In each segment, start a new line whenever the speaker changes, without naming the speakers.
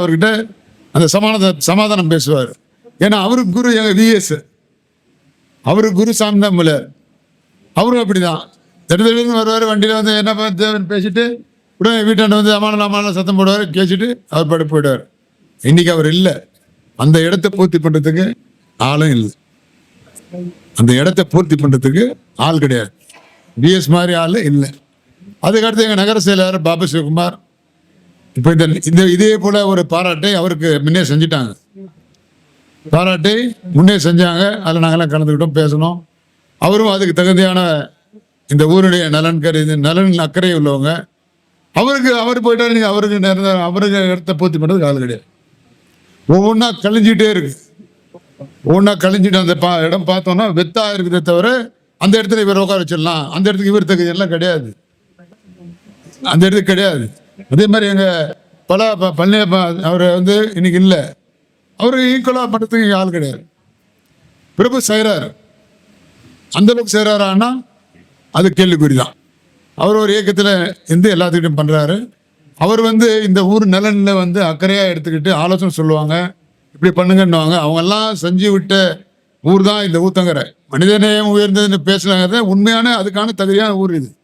அவர்கிட்ட அந்த சமாதான சமாதானம் பேசுவார். ஏன்னா அவருக்கு குரு எங்க விஎஸ் அவரு குரு சாமி தான் போல அவரும் அப்படிதான். திடீர்னு வருவார் வண்டியில் வந்து என்ன பார்த்து பேசிட்டு உடனே வீட்டாண்ட வந்து அமான அமான சத்தம் போடுவார் கேச்சிட்டு அவர் படு போயிடுவார். இன்னைக்கு அவர் இல்லை. அந்த இடத்த பூர்த்தி பண்ணுறதுக்கு ஆளும் இல்லை. அந்த இடத்த பூர்த்தி பண்ணுறதுக்கு ஆள் கிடையாது. பிஎஸ் மாதிரி ஆள் இல்லை. அதுக்கடுத்து எங்கள் நகர செயலாளர் பாபு சிவகுமார். இப்போ இந்த இந்த இதே போல ஒரு பாராட்டை அவருக்கு முன்னே செஞ்சிட்டாங்க. பாராட்டை முன்னே செஞ்சாங்க. அதில் நாங்களாம் கலந்துக்கிட்டோம் பேசணும் அவரும் அதுக்கு தகுதியான இந்த ஊருடைய நலன் கருதி நலன் அக்கறை உள்ளவங்க. அவருக்கு அவர் போயிட்டாரு நீங்கள் அவருக்கு நேர்ந்த அவருக்கு இடத்த பூர்த்தி பண்ணுறதுக்கு ஆள் கிடையாது. ஒவ்வொன்றா கழிஞ்சிட்டே இருக்கு. ஒவ்வொன்றா கழிஞ்சிட்டு அந்த பா இடம் பார்த்தோன்னா வெத்தாக இருக்குதே தவிர அந்த இடத்துல இவர் உட்கார வச்சிடலாம். அந்த இடத்துக்கு இவர் தகுதியெல்லாம் கிடையாது. அந்த இடத்துக்கு கிடையாது. அதே மாதிரி எங்க பல ப- பழனியப்பா அவர் வந்து இன்னைக்கு இல்லை. அவர் ஈக்குவலாக பண்ணுறதுக்கு ஆள் கிடையாது. பிரபு செய்கிறார் அந்த அளவுக்கு செய்கிறாரான்னா அது கேள்விக்குறி தான் அவர் ஒரு இயக்கத்தில் இருந்து எல்லாத்துக்கிட்டையும் பண்ணுறாரு அவர் வந்து இந்த ஊர் நலனில் வந்து அக்கறையாக எடுத்துக்கிட்டு ஆலோசனை சொல்லுவாங்க. இப்படி பண்ணுங்கன்னுவாங்க. அவங்கெல்லாம் செஞ்சு விட்ட ஊர் தான் இந்த ஊத்தங்கரை. மனிதநேயம் உயர்ந்ததுன்னு பேசுனாங்க உண்மையான அதுக்கான தகுதியான ஊர் இது.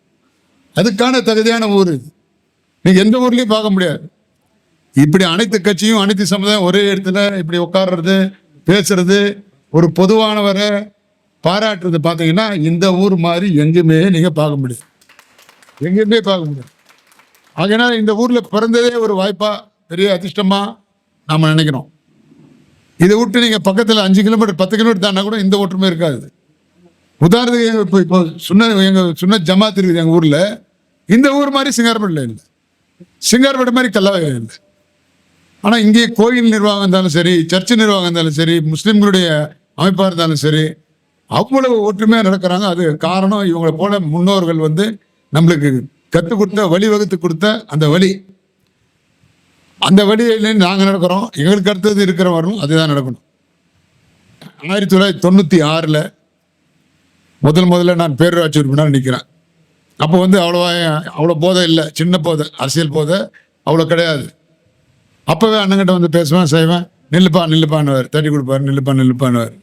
அதுக்கான தகுதியான ஊர். நீங்கள் எந்த ஊர்லேயும் பார்க்க முடியாது. இப்படி அனைத்து கட்சியும் அனைத்து சமுதாயம் ஒரே இடத்துல இப்படி உட்கார்றது பேசுறது ஒரு பொதுவானவரை பாராட்டுறது பார்த்தீங்கன்னா இந்த ஊர் மாதிரி எங்கேயுமே நீங்கள் பார்க்க முடியாது. எங்கேயுமே பார்க்க முடியாது. ஆகையினால இந்த ஊரில் பிறந்ததே ஒரு வாய்ப்பாக பெரிய அதிர்ஷ்டமாக நாம் நினைக்கிறோம். இதை விட்டு நீங்கள் பக்கத்தில் அஞ்சு கிலோமீட்டர் பத்து கிலோமீட்டர் தானா கூட இந்த ஒற்றுமை இருக்காது. உதாரணத்துக்கு எங்க இப்போ இப்போ சுன்ன எங்கள் சுன்ன ஜமாத் இருக்குது எங்கள் ஊரில். இந்த ஊர் மாதிரி சிங்காரப்பேட்டில் இல்லை. சிங்காரப்பேட்டை மாதிரி கல்லாவையில் இல்லை. ஆனால் இங்கே கோயில் நிர்வாகம் இருந்தாலும் சரி சர்ச்சு நிர்வாகம் இருந்தாலும் சரி முஸ்லீம்களுடைய அமைப்பாக இருந்தாலும் சரி அவ்வளவு ஒற்றுமையாக நடக்கிறாங்க. அது காரணம் இவங்களை போல முன்னோர்கள் வந்து நம்மளுக்கு கற்றுக் கொடுத்த வழிவகுத்து கொடுத்த அந்த வழி. அந்த வழியில நாங்கள் நடக்கிறோம். எங்களுக்கு அடுத்தது இருக்கிறவரும் அதுதான் நடக்கணும். ஆயிரத்தி தொள்ளாயிரத்தி தொண்ணூற்றி ஆறில் முதல் முதல்ல நான் பேரூராட்சி உறுப்பினர் நிற்கிறேன். அப்போ வந்து அவ்வளோவா அவ்வளோ போதை இல்லை. சின்ன போதை அரசியல் போதை அவ்வளோ கிடையாது. அப்போவே அண்ணங்கிட்ட வந்து பேசுவேன் செய்வேன். நில்லுப்பா நில்லுப்பான்னுவார். தட்டி கொடுப்பாரு நில்லுப்பா நில்லுப்பான்னுவார்.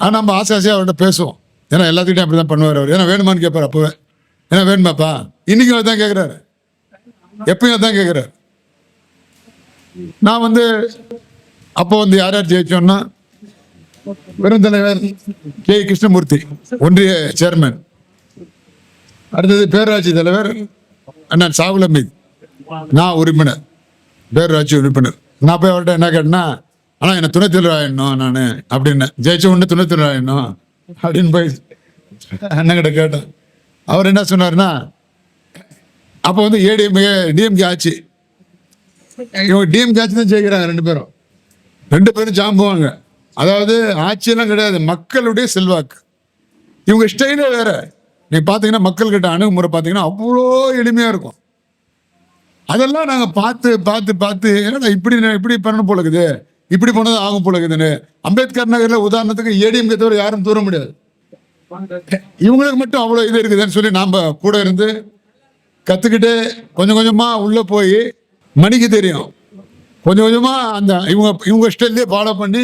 ஆனால் நம்ம ஆசை ஆசையாக அவர்கிட்ட பேசுவோம். ஏன்னா எல்லாத்துக்கிட்டையும் அப்படி தான் பண்ணுவார் அவர். ஏன்னா வேணுமான்னு கேட்பார் அப்போவே. ஏன்னா வேணுமாப்பா? இன்னைக்கும் அவர் தான் கேட்குறாரு எப்பயும் தான் கேட்குறாரு நான் வந்து அப்போ வந்து யார் யார் ஜெயிச்சோன்னா பெருந்தலைவர் கே. கிருஷ்ணமூர்த்தி ஒன்றிய சேர்மன். அடுத்தது பேரூராட்சி தலைவர் அண்ணன் சாகுல் அமீத் நான் உறுப்பினர் பேரூராட்சி உறுப்பினர். நான் போய் அவர்கிட்ட என்ன கேட்டேன்னா ஆனால் என்னை துணைத் தலைவர் ஆயிடணும் நான் அப்படின்னு. ஜெயிச்ச உடனே துணைத் தலைவர் அப்படின்னு போய் அண்ணங்கிட்ட கேட்டேன். அவர் என்ன சொன்னார்னா அப்போ வந்து ஏடிஎம்கே டிஎம்கே ஆச்சு. இவங்க டிஎம்கே ஆச்சு தான் ஜெயிக்கிறாங்க ரெண்டு பேரும். ரெண்டு பேரும் ஜாம்புவாங்க அதாவது ஆட்சியெல்லாம் கிடையாது மக்களுடைய செல்வாக்கு. இவங்க ஸ்டைலே வேற. நீ பார்த்தீங்கன்னா மக்கள்கிட்ட அணுகுமுறை பார்த்தீங்கன்னா அவ்வளோ எளிமையாக இருக்கும். அதெல்லாம் நாங்கள் பார்த்து பார்த்து பார்த்து என்னடா இப்படி இப்படி பண்ணணும் போல இருக்குது. இப்படி பண்ணது ஆகும் போல இருக்குதுன்னு. அம்பேத்கர் நகரில் உதாரணத்துக்கு ஏடிஎம்கே தவிர யாரும் தூர முடியாது. இவங்களுக்கு மட்டும் அவ்வளோ இது இருக்குதுன்னு சொல்லி நாம் கூட இருந்து கற்றுக்கிட்டு கொஞ்சம் கொஞ்சமாக உள்ளே போய் மணிக்கு தெரியும். கொஞ்சம் கொஞ்சமாக அந்த இவங்க இவங்க ஸ்டைல்லே ஃபாலோ பண்ணி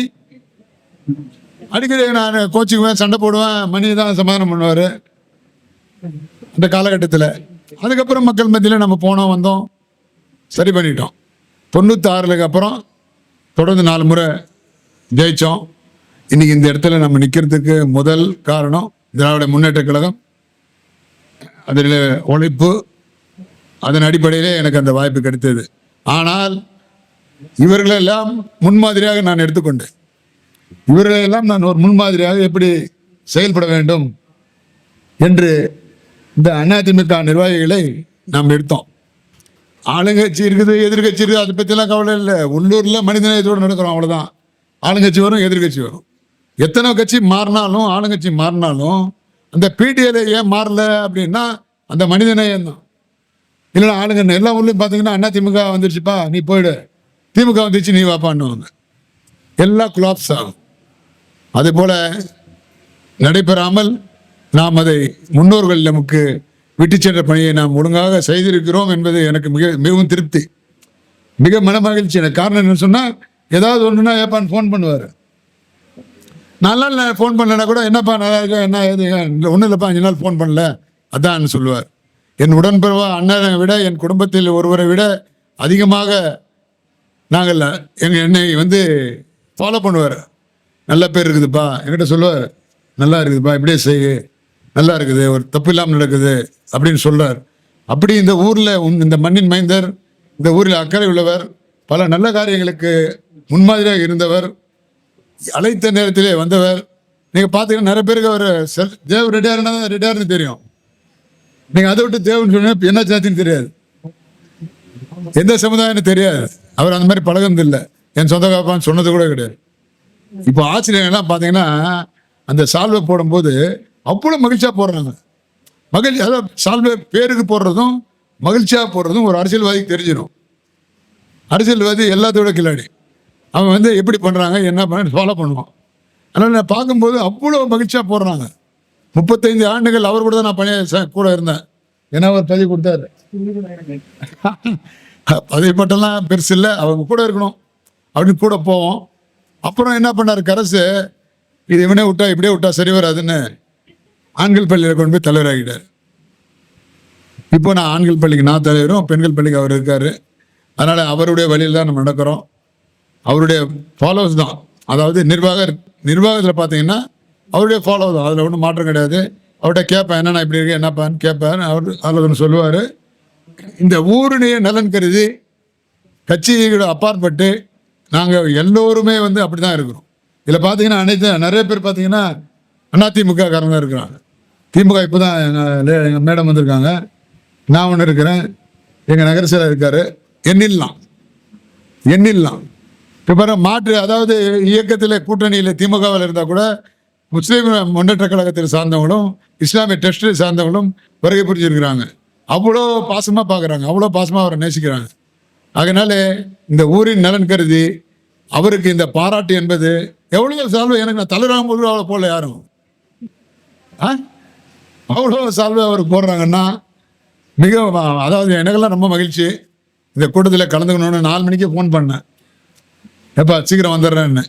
அடிக்கடி நான் கோச்சிக்குவேன் சண்டை போடுவேன். மணி தான் சமாதானம் பண்ணுவார். அந்த காலகட்டத்தில். அதுக்கப்புறம் மக்கள் மத்தியில் நம்ம போனோம் வந்தோம். சரி பண்ணிட்டோம். தொண்ணூத்தாறுக்கு அப்புறம் தொடர்ந்து நாலு முறை ஜெயித்தோம் இன்னைக்கு இந்த இடத்துல நம்ம நிற்கிறதுக்கு முதல் காரணம் திராவிட முன்னேற்ற கழகம். அதில் உழைப்பு அதன் அடிப்படையிலே எனக்கு அந்த வாய்ப்பு கிடைத்தது. ஆனால் இவர்களெல்லாம் முன்மாதிரியாக நான் எடுத்துக்கொண்டேன். இவர்களையெல்லாம் நான் ஒரு முன்மாதிரியாக எப்படி செயல்பட வேண்டும் என்று இந்த அதிமுக நிர்வாகிகளை நாம் எடுத்தோம். ஆளுங்கட்சி இருக்குது எதிர்கட்சி இருக்குது அதை பற்றிலாம் கவலை இல்லை. உள்ளூரில் மனிதநேயத்தோடு நடக்கிறோம் அவ்வளோதான் ஆளுங்கட்சி வரும் எதிர்கட்சி வரும். எத்தனை கட்சி மாறினாலும் ஆளுங்கட்சி மாறினாலும் அந்த பிடிஎல் ஏன் மாறல அப்படின்னா அந்த மனிதநேயம் தான். இல்லைன்னா ஆளுங்க எல்லா ஊர்லேயும் பார்த்தீங்கன்னா அண்ணா திமுக வந்துருச்சுப்பா நீ போயிடு. திமுக வந்துச்சு நீ வாப்பான்னுவாங்க எல்லாம் குலாப்ஸ் ஆகும். அதுபோல நடைபெறாமல் நாம் அதை முன்னோர்கள் நமக்கு விட்டு சென்ற பணியை நாம் ஒழுங்காக செய்திருக்கிறோம் என்பது எனக்கு மிக மிகவும் திருப்தி. மிக மன மகிழ்ச்சி எனக்கு காரணம் என்ன சொன்னால் ஏதாவது ஒன்றுனா ஏப்பான்னு ஃபோன் பண்ணுவார். நல்லா நான் ஃபோன் பண்ணலன்னா கூட என்னப்பா நல்லா இருக்கா என்ன ஏது ஒன்றும் இல்லைப்பா அஞ்சு நாள் ஃபோன் பண்ணல. அதான் சொல்லுவார். என் உடன்பிறவா அண்ணனை விட என் குடும்பத்தில் ஒருவரை விட அதிகமாக நாங்கள் எங்கள் என்னை வந்து ஃபாலோ பண்ணுவார். நல்ல பேர் இருக்குதுப்பா. என்கிட்ட சொல்லுவார் நல்லா இருக்குதுப்பா இப்படியே செய்யு நல்லா இருக்குது ஒரு தப்பு இல்லாமல் நடக்குது அப்படின்னு சொல்றார். அப்படி இந்த ஊரில் இந்த மண்ணின் மைந்தர் இந்த ஊரில் அக்கறை உள்ளவர் பல நல்ல காரியங்களுக்கு முன்மாதிரியாக இருந்தவர் அழைத்த நேரத்திலே வந்தவர். நீங்கள் பார்த்தீங்கன்னா நிறைய பேருக்கு அவர் செல் தேவ் ரெடியாருன்னா ரெடியாருன்னு தெரியும். நீங்கள் அதை விட்டு தேவன் சொன்னா என்ன சாத்தின்னு தெரியாது. எந்த சமுதாயம்னு தெரியாது. அவர் அந்த மாதிரி பழகுனது இல்லை. என் சொந்த காப்பான்னு சொன்னது கூட கிடையாது. இப்போ ஆசிரியர்கள்லாம் பார்த்தீங்கன்னா அந்த சால்வை போடும்போது அவ்வளோ மகிழ்ச்சியாக போடுறாங்க. மகிழ்ச்சி அதாவது சால்வை பேருக்கு போடுறதும் மகிழ்ச்சியாக போடுறதும் ஒரு அரசியல்வாதிக்கு தெரிஞ்சிடும். அரசியல்வாதி எல்லாத்தோட கில்லாடி அவன் வந்து எப்படி பண்ணுறாங்க என்ன பண்ண ஃபாலோ பண்ணுவான். அதனால் நான் பார்க்கும்போது அவ்வளோ மகிழ்ச்சியாக போடுறாங்க. முப்பத்தைந்து ஆண்டுகள் அவர் கூட தான் நான் பணிய கூட இருந்தேன். ஏன்னா அவர் பதவி கொடுத்தாரு. பதவி மட்டும்லாம் பெருசு இல்லை அவங்க கூட இருக்கணும். அப்படின்னு கூட போவோம். அப்புறம் என்ன பண்ணார்? கரசு இது இவனே விட்டா இப்படியே விட்டா சரி வராதுன்னு ஆண்கள் பள்ளியில் கொண்டு போய் தலைவராகிட்டார் இப்போ நான் ஆண்கள் பள்ளிக்கு நான் தலைவரும் பெண்கள் பள்ளிக்கு அவர் இருக்கார். அதனால் அவருடைய வழியில் தான் நம்ம நடக்கிறோம். அவருடைய ஃபாலோவர்ஸ் தான். அதாவது நிர்வாக நிர்வாகத்தில் பார்த்தீங்கன்னா அவருடைய ஃபாலோ தான். அதில் ஒன்றும் மாற்றம் கிடையாது. அவர்கிட்ட கேட்பேன் என்ன நான் இப்படி இருக்கேன் என்னப்பான்னு கேட்பேன். அவர் அதில் ஒன்று சொல்லுவார். இந்த ஊருடைய நலன் கருதி கட்சியோட அப்பாற்பட்டு நாங்கள் எல்லோருமே வந்து அப்படி தான் இருக்கிறோம். இதில் பார்த்தீங்கன்னா அனைத்து நிறைய பேர் பார்த்தீங்கன்னா அதிமுக காரங்க தான் இருக்கிறாங்க. திமுக இப்போ தான் எங்கள் எங்கள் மேடம் வந்திருக்காங்க. நான் ஒன்று இருக்கிறேன். எங்கள் நகர செயலர் இருக்கார். எண்ணில்லாம் எண்ணில்லாம் இப்போ மாற்று அதாவது இயக்கத்தில் கூட்டணியில் திமுகவில் இருந்தால் கூட முஸ்லீம் முன்னேற்ற கழகத்தில் சார்ந்தவங்களும் இஸ்லாமிய டெஸ்டில் சார்ந்தவங்களும் வருகை புரிஞ்சிருக்கிறாங்க. அவ்வளோ பாசமாக பார்க்குறாங்க அவ்வளோ பாசமாக அவரை நேசிக்கிறாங்க. அதனால இந்த ஊரின் நலன் கருதி அவருக்கு இந்த பாராட்டு என்பது எவ்வளோ சால்வை? எனக்கு நான் தலைவராகும் போது அவ்வளோ யாரும். ஆ? அவ்வளோ சால்வை அவர் போடுறாங்கன்னா மிக அதாவது எனக்கெல்லாம் ரொம்ப மகிழ்ச்சி. இந்த கூட்டத்தில் கலந்துக்கணும்னு நாலு மணிக்கு ஃபோன் பண்ணேன். எப்பா சீக்கிரம் வந்துடுறேன்னு.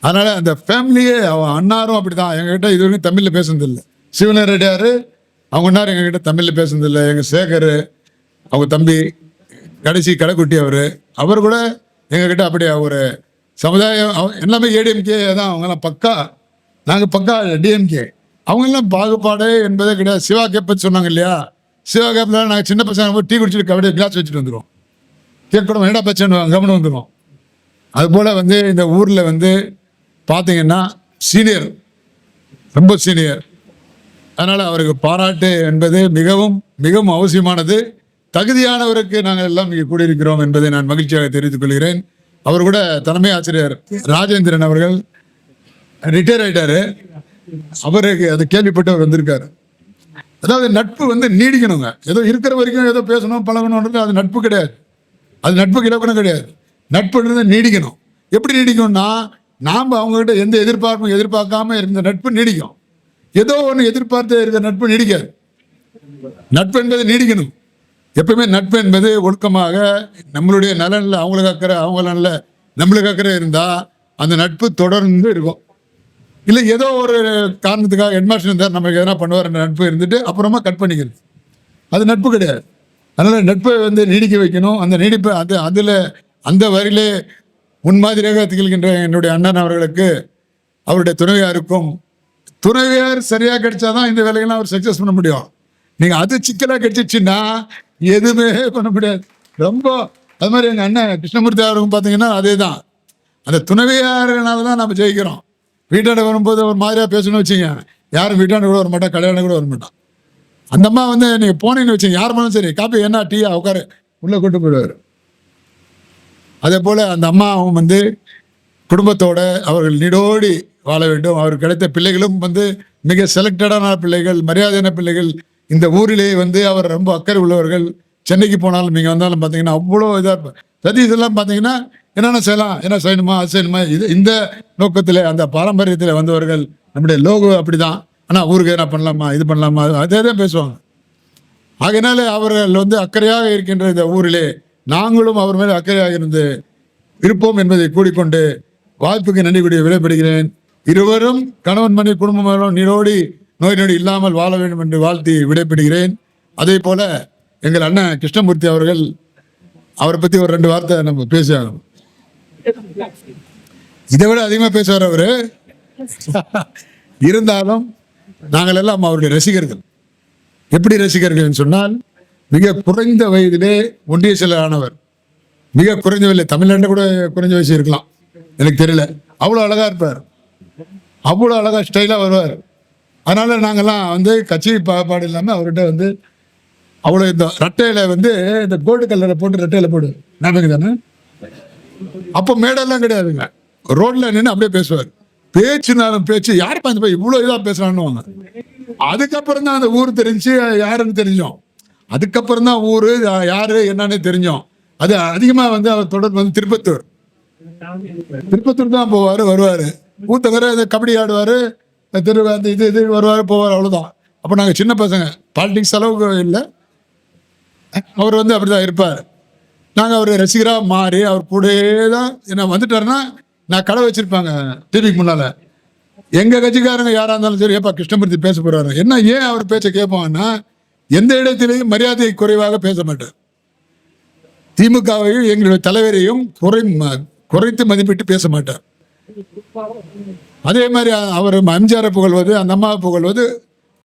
அதனால் அந்த ஃபேமிலியே அவன் அண்ணாரும் அப்படி தான் எங்ககிட்ட இது வரைக்கும் தமிழில் பேசுனதில்லை சிவன ரெட்டியார் அவங்க அண்ணார் எங்ககிட்ட தமிழில் பேசுனதில்லை எங்கள் சேகர் அவங்க தம்பி கடைசி கடைக்குட்டி அவர். அவர் கூட எங்ககிட்ட அப்படி ஒரு சமுதாயம் அவ- எல்லாமே ஏடிஎம்கே தான். அவங்கெல்லாம் பக்கா. நாங்கள் பக்கா டிஎம்கே அவங்கெல்லாம் பாகுபாடு என்பதே கிடையாது. சிவா கேப் சொன்னாங்க இல்லையா? சிவா கேப்பில் நாங்கள் சின்ன பசங்க போய் டீ குடிச்சிட்டு அப்படியே கிளாஸ் வச்சுட்டு வந்துடுவோம் கேட்கணும் என்னடா பிரச்சனை? கவனம் வந்துடும் அதுபோல் வந்து இந்த ஊரில் வந்து பார்த்தீங்கன்னா சீனியர். ரொம்ப சீனியர். அதனால் அவருக்கு பாராட்டு என்பது மிகவும் மிகவும் அவசியமானது. தகுதியானவருக்கு நாங்கள் எல்லாம் இங்கே கூடியிருக்கிறோம் என்பதை நான் மகிழ்ச்சியாக தெரிவித்துக் கொள்கிறேன். அவர் கூட தலைமை ஆசிரியர் ராஜேந்திரன் அவர்கள் ரிட்டையர் ஆயிட்டாரு. அவருக்கு அது கேள்விப்பட்டு அவர் வந்திருக்காரு. அதாவது நட்பு வந்து நீடிக்கணுங்க. ஏதோ இருக்கிற வரைக்கும் ஏதோ பேசணும் பழகணுன்றது அது நட்பு கிடையாது. அது நட்புக்கு இலக்கணம் கிடையாது. நட்புன்றது நீடிக்கணும். எப்படி நீடிக்கும்னா நாம் அவங்ககிட்ட எந்த எதிர்பார்ப்பும் எதிர்பார்க்காம இருந்த நட்பு நீடிக்கும். ஏதோ ஒன்று எதிர்பார்த்து இருக்கிற நட்பு நீடிக்காது. நட்பு என்பது நீடிக்கணும். எப்பவுமே நட்பு என்பது ஒழுக்கமாக நம்மளுடைய நலனில் அவங்களுக்கு அக்கறை அவங்க நலனில் நம்மளுக்கு அக்கறை இருந்தால் அந்த நட்பு தொடர்ந்து இருக்கும். இல்லை ஏதோ ஒரு காரணத்துக்காக ஹெட்மாஸ்டர் இருந்தார் நமக்கு எதனா பண்ணுவார் என்ற நட்பு இருந்துட்டு அப்புறமா கட் பண்ணிக்கிறது. அது நட்பு கிடையாது. அதனால் நட்பை வந்து நீடிக்க வைக்கணும். அந்த நீடிப்பை அது அதில் அந்த வரியிலே முன்மாதிரியாக திகழ்கின்ற என்னுடைய அண்ணன் அவர்களுக்கு அவருடைய துணைவியாருக்கும் துணைவியார் சரியாக கிடைச்சாதான் இந்த வேலையெல்லாம் அவர் சக்ஸஸ் பண்ண முடியும். நீங்கள் அது சிக்கலாக கிடைச்சிச்சுன்னா எதுவுமே பண்ண முடியாது. ரொம்ப அது மாதிரி எங்கள் அண்ணன் கிருஷ்ணமூர்த்தி அவருக்கும் பார்த்தீங்கன்னா அதே தான் அந்த துணைவியாருனால தான் நம்ம ஜெயிக்கிறோம். வீட்டாண்ட வரும்போது ஒரு மாதிரியாக பேசணும்னு வச்சுங்க. யாரும் வீட்டாண்ட கூட வர மாட்டான் கல்யாணம் கூட வர மாட்டான் அந்த அம்மா வந்து நீங்கள் போனீங்கன்னு வச்சுங்க யார் பண்ணாலும் சரி காப்பி என்ன டீயா உட்காரு உள்ளே கொண்டு போயிடுவார். அதே போல் அந்த அம்மாவும் வந்து குடும்பத்தோட அவர்கள் நீடோடி வாழ வேண்டும். அவர் கிடைத்த பிள்ளைகளும் வந்து மிக செலக்டடான பிள்ளைகள் மரியாதையான பிள்ளைகள் இந்த ஊரிலே வந்து அவர் ரொம்ப அக்கறை உள்ளவர்கள். சென்னைக்கு போனாலும் நீங்கள் வந்தாலும் பார்த்தீங்கன்னா அவ்வளோ இதாக இருப்பார். சதீஷ் எல்லாம் பார்த்தீங்கன்னா என்னென்ன செய்யலாம்? என்ன செய்யணுமா? அது செய்யணுமா? இது இந்த நோக்கத்தில் அந்த பாரம்பரியத்தில் வந்தவர்கள் நம்முடைய லோகோ அப்படி தான் ஆனால் ஊருக்கு என்ன பண்ணலாமா? இது பண்ணலாமா? அதே தான் பேசுவாங்க. ஆகையினாலே அவர்கள் வந்து அக்கறையாக இருக்கின்ற இந்த ஊரிலே நாங்களும் அவர் மேலே அக்கறையாக இருந்து இருப்போம் என்பதை கூடிக்கொண்டு வாய்ப்புக்கு நன்றி கூடிய விடைபெறுகிறேன். இருவரும் கணவன் மனைவி குடும்பம் நீரோடி நோய் நொடி இல்லாமல் வாழ வேண்டும் என்று வாழ்த்தி விடைபெறுகிறேன். அதே போல எங்கள் அண்ணன் கிருஷ்ணமூர்த்தி அவர்கள் அவரை பற்றி ஒரு ரெண்டு வார்த்தை நம்ம பேசுவோம் இதை விட அதிகமாக பேசுவார் அவரு. இருந்தாலும் நாங்கள் எல்லாம் அவருடைய ரசிகர்கள். எப்படி ரசிகர்கள் சொன்னால் மிக குறைந்த வயதிலே ஒன்றிய செயலரானவர் மிக குறைஞ்ச வயதில் தமிழ்நாட்டில் கூட குறைஞ்ச வயசு இருக்கலாம். எனக்கு தெரியல. அவ்வளோ அழகா இருப்பார். அவ்வளோ அழகா ஸ்டைலாக வருவார். அதனால் நாங்கள்லாம் வந்து கட்சி பாப்பாடு இல்லாமல் அவர்கிட்ட வந்து அவ்வளோ இந்த ரட்டையில் வந்து இந்த கோல்டு கலரை போட்டு ரட்டையில் போடு. ஞாபகம் தானே அப்போ மேடெல்லாம் கிடையாதுங்க. ரோட்டில் நின்று அப்படியே பேசுவார். பேச்சுனாலும் பேச்சு. யார் பார்த்து போய் இவ்வளோ இதாக பேசுகிறான்னு அதுக்கப்புறம் தான் அந்த ஊர் தெரிஞ்சு யாருன்னு தெரிஞ்சோம். அதுக்கப்புறம் தான் ஊர் யார் என்னன்னு தெரிஞ்சோம். அது அதிகமாக வந்து அவர் தொடர்பு வந்து திருப்பத்தூர். திருப்பத்தூர் தான் போவார் வருவார். ஊத்தவர் இந்த கபடி ஆடுவார். திரு அந்த இது இது வருவார் போவார் அவ்வளோதான் அப்போ நாங்கள் சின்ன பசங்க. பாலிடிக்ஸ் அளவுக்கு இல்லை. அவர் வந்து அப்படி தான் இருப்பார். நாங்கள் அவர் ரசிகராக மாறி அவர் கூடயே தான் என்ன வந்துட்டாருன்னா நான் கடை வச்சுருப்பாங்க டிவிக்கு முன்னால். எங்கள் கட்சிக்காரங்க யாராக இருந்தாலும் சரி ஏப்பா கிருஷ்ணமூர்த்தி பேச போகிறாரு என்ன ஏன் அவர் பேச்சை கேட்பாங்கன்னா எந்த இடத்திலையும் மரியாதை குறைவாக பேச மாட்டார். திமுகவையும் எங்களுடைய தலைவரையும் குறை ம- குறைத்து மதிப்பிட்டு பேச மாட்டார். அதே மாதிரி அவர் எம்ஜிஆரை புகழ்வது அந்த அம்மாவை புகழ்வது